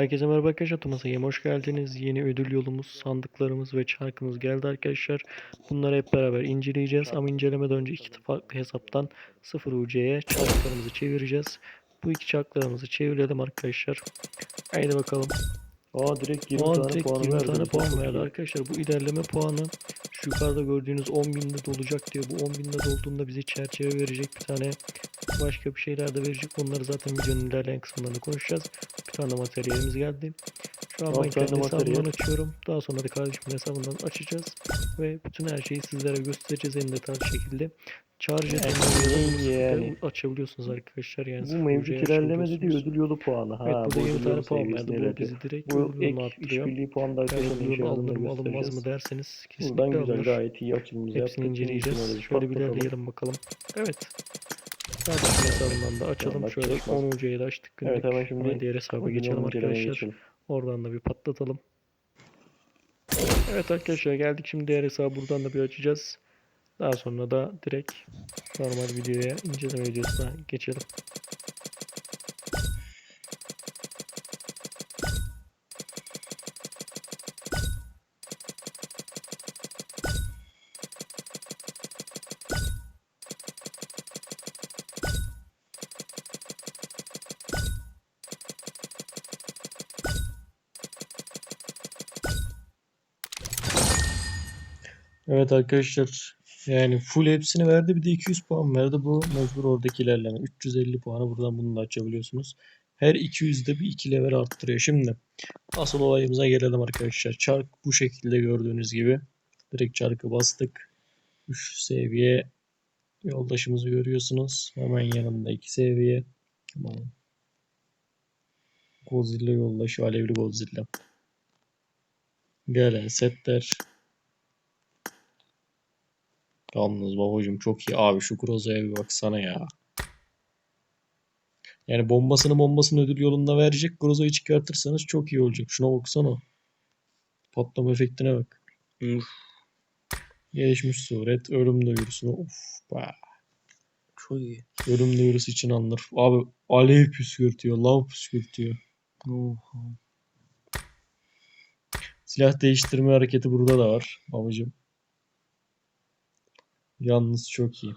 Herkese merhaba arkadaşlar. Thomas'a Game hoş geldiniz. Yeni ödül yolumuz, sandıklarımız ve çarkımız geldi arkadaşlar. Bunları hep beraber inceleyeceğiz. Ama incelemeden önce iki farklı hesaptan 0 UC'ye çarklarımızı çevireceğiz. Bu iki çarklarımızı çevirelim arkadaşlar. Haydi bakalım. Aa direkt 20 Aa, tane direkt puan 20 verdi. tane puan verdi arkadaşlar. Bu ilerleme puanı şu yukarıda gördüğünüz 10.000'de dolacak diyor. Bu 10.000'de dolduğunda bize çerçeve verecek bir tane. Başka bir şeyler de verecek. Onları zaten videonun ilerleyen kısımlarında konuşacağız. Tane de materyalimiz geldi. Şu an ben kendi hesabımdan açıyorum. Daha sonra da kardeşimin hesabından açacağız. Ve bütün her şeyi sizlere göstereceğiz en detaylı şekilde. Charge Yani açabiliyorsunuz arkadaşlar. Yani Bu mevcut ilerleme dedi ödül yolu puanı. Ha, Evet burada bu 20 ödül tane puan verdi. Bu bizi direkt Bu ek işbirliği puanı da Yani alınır mı alınmaz mı derseniz Buradan kesinlikle güzel alınır. gayet iyi açılımımızı Hepsini inceleyeceğiz. Şöyle bir ilerleyelim bakalım. Evet. Kardeşim hesabından da açalım. Yandan Şöyle çıkmaz. 10 UC'yi de açtık günlük. Evet hemen şimdi Hemen diğer hesaba geçelim arkadaşlar. geçelim. Oradan da bir patlatalım. Evet arkadaşlar geldik şimdi diğer hesabı buradan da bir açacağız. Daha sonra da direkt normal videoya inceleme videosuna geçelim. Evet arkadaşlar yani full hepsini verdi bir de 200 puan verdi. Bu mecbur oradaki ilerleme. 350 puanı buradan bunu da açabiliyorsunuz. Her 200'de bir 2 level arttırıyor. Şimdi asıl olayımıza gelelim arkadaşlar. Çark bu şekilde gördüğünüz gibi. Direkt çarkı bastık. 3 seviye yoldaşımızı görüyorsunuz. Hemen yanında 2 seviye. Aman. Godzilla yoldaşı alevli Godzilla. Gelen setler. Yalnız babacım çok iyi. Abi şu Groza'ya bir baksana ya. Yani bombasını bombasını ödül yolunda verecek. Groza'yı çıkartırsanız çok iyi olacak. Şuna baksana. Patlama efektine bak. Uf. Gelişmiş suret. Ölüm duyurusunu. Of be. Çok iyi. Ölüm duyurusu için alınır. Abi alev püskürtüyor. Lav püskürtüyor. Silah değiştirme hareketi burada da var. Babacım. Yalnız çok iyi.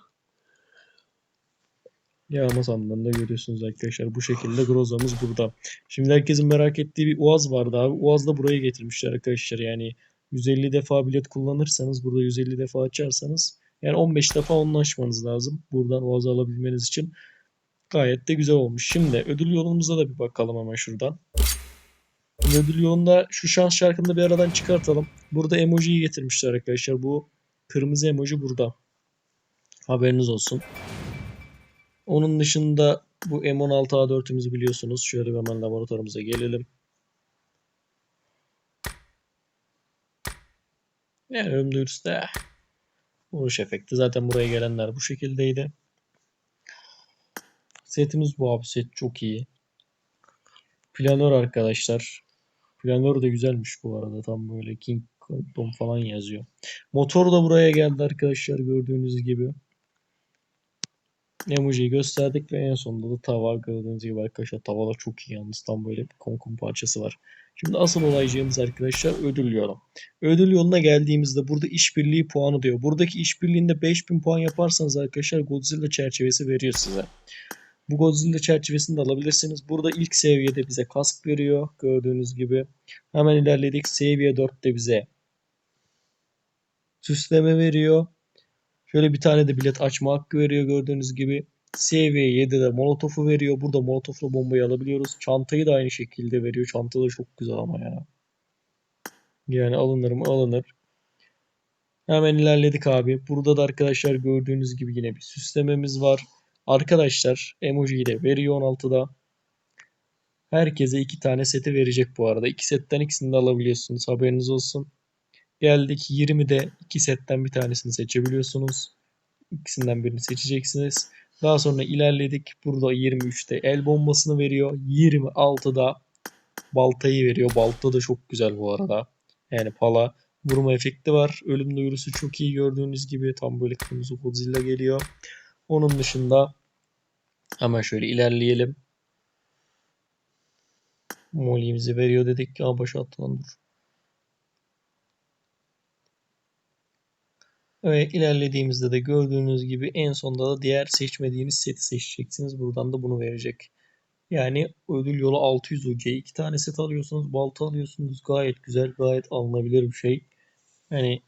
Yağma sandığında görüyorsunuz arkadaşlar. Bu şekilde Groza'mız burada. Şimdi herkesin merak ettiği bir Uaz vardı abi. Uaz da buraya getirmişler arkadaşlar. Yani 150 defa bilet kullanırsanız burada 150 defa açarsanız yani 15 defa onunla açmanız lazım. Buradan Uaz'ı alabilmeniz için. Gayet de güzel olmuş. Şimdi ödül yolumuza da bir bakalım hemen şuradan. Ödül yolunda şu şans şarkını da bir aradan çıkartalım. Burada emojiyi getirmişler arkadaşlar. Bu kırmızı emoji burada. Haberiniz olsun. Onun dışında bu M16A4'ümüzü biliyorsunuz. Şöyle bir hemen laboratuvarımıza gelelim. Yani da eh, vuruş efekti. Zaten buraya gelenler bu şekildeydi. Setimiz bu abi. Set çok iyi. Planör arkadaşlar. Planör de güzelmiş bu arada. Tam böyle King Kong falan yazıyor. Motor da buraya geldi arkadaşlar gördüğünüz gibi. Emoji'yi gösterdik ve en sonunda da tava gördüğünüz gibi arkadaşlar tava da çok iyi yalnız tam böyle bir konkun parçası var. Şimdi asıl olaycığımız arkadaşlar ödül yolu. Ödül yoluna geldiğimizde burada işbirliği puanı diyor. Buradaki işbirliğinde 5000 puan yaparsanız arkadaşlar Godzilla çerçevesi veriyor size. Bu Godzilla çerçevesini de alabilirsiniz. Burada ilk seviyede bize kask veriyor gördüğünüz gibi. Hemen ilerledik. Seviye 4'te bize süsleme veriyor. Şöyle bir tane de bilet açma hakkı veriyor gördüğünüz gibi. Seviye 7'de molotofu veriyor. Burada molotofla bombayı alabiliyoruz. Çantayı da aynı şekilde veriyor. Çanta da çok güzel ama ya. Yani alınır mı? Alınır. Hemen ilerledik abi. Burada da arkadaşlar gördüğünüz gibi yine bir süslememiz var. Arkadaşlar emojiyi de veriyor 16'da. Herkese iki tane seti verecek bu arada. İki setten ikisini de alabiliyorsunuz. Haberiniz olsun. Geldik 20'de iki setten bir tanesini seçebiliyorsunuz. İkisinden birini seçeceksiniz. Daha sonra ilerledik. Burada 23'te el bombasını veriyor. 26'da baltayı veriyor. Balta da çok güzel bu arada. Yani pala vurma efekti var. Ölüm duyurusu çok iyi gördüğünüz gibi. Tam böyle kırmızı Godzilla geliyor. Onun dışında hemen şöyle ilerleyelim. Molly'imizi veriyor dedik. Aa başa attı lan dur. Evet ilerlediğimizde de gördüğünüz gibi en sonda da diğer seçmediğiniz seti seçeceksiniz. Buradan da bunu verecek. Yani ödül yolu 600 UC. iki tane set alıyorsunuz. Balta alıyorsunuz. Gayet güzel, gayet alınabilir bir şey. Yani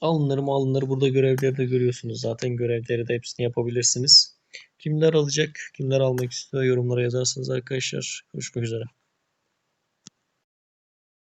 alınır mı alınır. Burada görevleri de görüyorsunuz. Zaten görevleri de hepsini yapabilirsiniz. Kimler alacak, kimler almak istiyor yorumlara yazarsanız arkadaşlar. Görüşmek üzere.